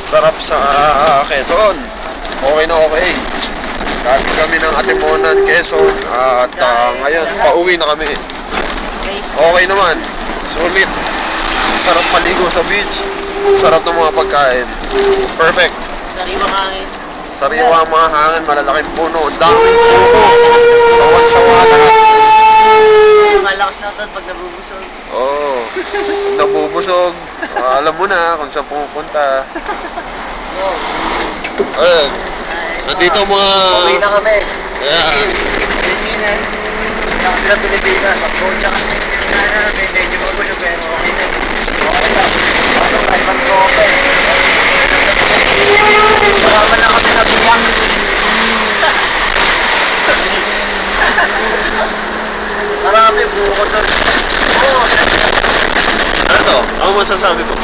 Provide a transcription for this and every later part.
sa Quezon. Okay na okay. Galing kami ng Atiponan, Quezon. At ah, ngayon, pauwi na kami. Okay naman. Sulit. Sarap maligo sa beach. Sarap ng mga pagkain. Perfect. Sariwang hangin. Sariwa ang mga hangin, malalaking puno, ang daming puno. Sawan-sawa lahat. Malakas na ito pag nabubusog. Oo. Oh, nabubusog. Ah, alam mo na kung saan pupunta. Wow. Ayun. Nandito ang mga... Uwi na kami. Yeah. Kami ng Pilipinas. Pag-coach na namin. Medyo magulo pero okay na. Okay na. Ano tayo mag-cope? Marama na kami nabiyak. Marami buko doon. Oo. Ano? Ano masasabi mo?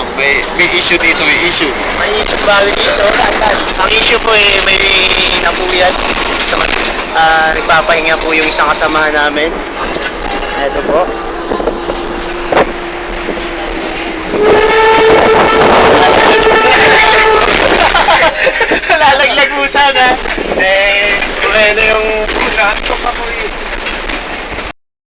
Lang, may, may issue dito, may issue. May issue ba dito? Ang issue po eh, may napuyan. Ah, nagpapahinga po yung isang kasamahan namin. Ito po.